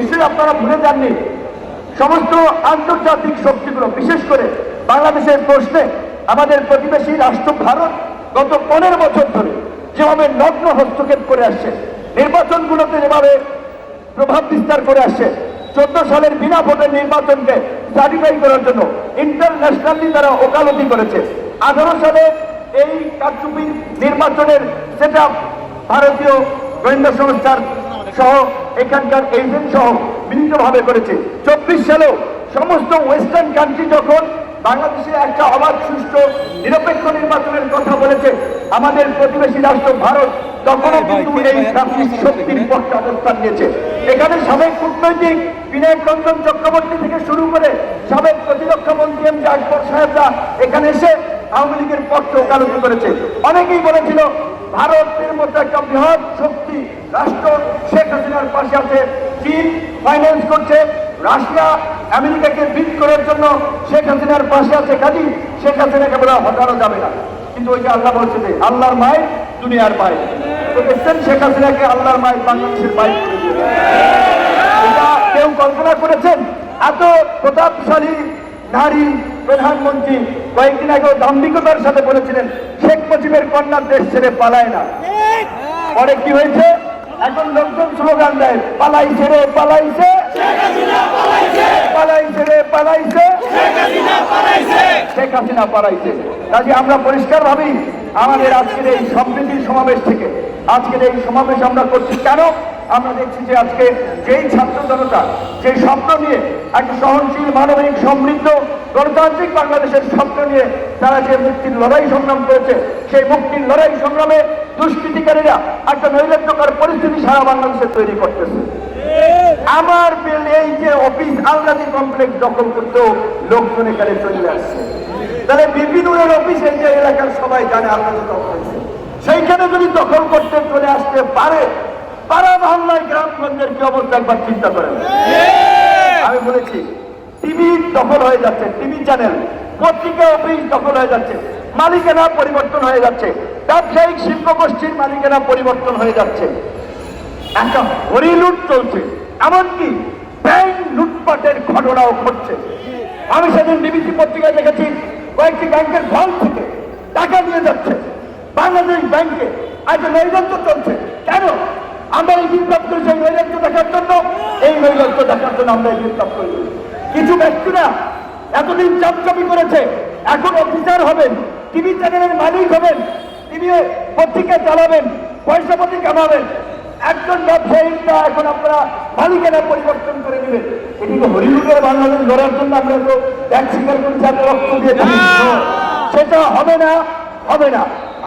নিশ্চয়ই আপনারা ভুলে যাননি। সমস্ত আন্তর্জাতিক শক্তিগুলো, বিশেষ করে বাংলাদেশের প্রশ্নে আমাদের প্রতিবেশী রাষ্ট্র ভারত গত পনেরো বছর ধরে যেভাবে নগ্ন হস্তক্ষেপ করে আসছে, নির্বাচনগুলোতে যেভাবে প্রভাব বিস্তার করে আসছে, চোদ্দ সালের বিনা ভোটের নির্বাচনকে সার্টিফাই করার জন্য ইন্টারন্যাশনালি তারা ওকালতি করেছে। আঠারো সালে এই কারচুপি নির্বাচনের সেট ভারতীয় গোয়েন্দা সংস্থার সহ এখানকার এজেন্ট সহ মিলিতভাবে করেছে। চব্বিশ সালেও সমস্ত ওয়েস্টার্ন কান্ট্রি যখন বাংলাদেশে একটা অবাধ সুষ্ঠু নিরপেক্ষ নির্বাচনের কথা বলেছে আমাদের প্রতিবেশী রাষ্ট্র ভারত তখনও কিন্তু এই শক্তির পক্ষে অবস্থান নিয়েছে। এখানে সাবেক কূটনৈতিক বিনায়ক রঞ্জন চক্রবর্তী থেকে শুরু করে সাবেক প্রতিরক্ষা মন্ত্রী এম আকবর সাহেবরা এখানে এসে আওয়ামী লীগের পক্ষে ওকালতি করেছে। অনেকেই বলেছিল ভারতের মতো একটা বৃহৎ শক্তি রাষ্ট্র শেখ হাসিনার পাশে আছে। চীন ফাইন্যান্স করছে, রাশিয়া আমেরিকাকে বিট করার জন্য শেখ হাসিনার পাশে আছে। কাজী শেখ হাসিনাকে বলে হটানো যাবে না। কিন্তু ওই যে আল্লাহ বলছে যে, আল্লাহর মায়ের দুনিয়ার মায়ের তো দেখছেন শেখ হাসিনাকে আল্লাহর মায়ের বাংলাদেশের মায়ের কেউ কল্পনা করেছেন? এত প্রতাপশালী নারী প্রধানমন্ত্রী কয়েকদিন আগেও দাম্ভিকতার সাথে বলেছিলেন, শেখ মুজিবের কন্যা দেশ ছেড়ে পালায় না। পরে কি হয়েছে? এখন লোকজন স্লোগান দেয়, পালাইছে রে, পালাইছে। পালাইছে রে, পালাইছে। শেখ হাসিনা পালাইছে। কাজে আমরা পরিষ্কার ভাবি, আমাদের আজকের এই সম্প্রীতির সমাবেশ থেকে, আজকের এই সমাবেশ আমরা করছি কেন? আমরা দেখছি যে আজকে যেই ছাত্র জনতা যে স্বপ্ন নিয়ে একটা সহনশীল মানবিক সমৃদ্ধ, গণতান্ত্রিক বাংলাদেশের স্বপ্ন নিয়ে তারা যে মুক্তির লড়াই সংগ্রাম করেছে, সেই মুক্তির লড়াই সংগ্রামে দুষ্কৃতিকারীরা একটা নৈরাজ্যকর পরিস্থিতি সারা বাংলাদেশে তৈরি করতেছে। আমার বিল এই যে অফিস আলগাদি কমপ্লেক্স দখল করতেও লোকজন এখানে চলে আসছে। তাহলে বিপিনুরের অফিস এই যে এলাকার সবাই জানে আলগাদি কমপ্লেক্স সেইখানে যদি দখল করতে চলে আসতে পারে পাড়া মহল্লায় গ্রামগঞ্জের কি অবস্থা একবার চিন্তা করেন। আমি বলেছি টিভি দখল হয়ে যাচ্ছে টিভি চ্যানেল পত্রিকা অফিস দখল হয়ে যাচ্ছে মালিকানা পরিবর্তন হয়ে যাচ্ছে ব্যবসায়িক শিল্প গোষ্ঠীর মালিকানা পরিবর্তন হয়ে যাচ্ছে। একটা হরিলুট চলছে এমনকি ব্যাংক লুটপাটের ঘটনাও ঘটছে। আমি সেদিন বিবিসি পত্রিকায় দেখেছি কয়েকটি ব্যাংকের ফল থেকে টাকা নিয়ে যাচ্ছে। বাংলাদেশ ব্যাংকে আজ নৈরাজ্য চলছে। কেন? আমরা এই বিপ্লব করেছি এই নৈরাজ্য দেখার জন্য। এই নৈরাজ্য দেখার জন্য আমরা এই বিপ্লব করি। কিছু ব্যক্তিরা এতদিন চাপচাপি করেছে এখন অফিসার হবেন টিভি চ্যানেলের মালিক হবেন টিভি পত্রিকা চালাবেন পয়সাপাতি কামাবেন। একজন ব্যবসায়ীরা এখন আপনারা মালিকানা পরিবর্তন করে নেবেন। এটি তো হরিলুটের বাংলাদেশ গড়ার জন্য আমরা তো ত্যাগ স্বীকার করছি আমরা রক্ত দিয়ে সেটা হবে না হবে না।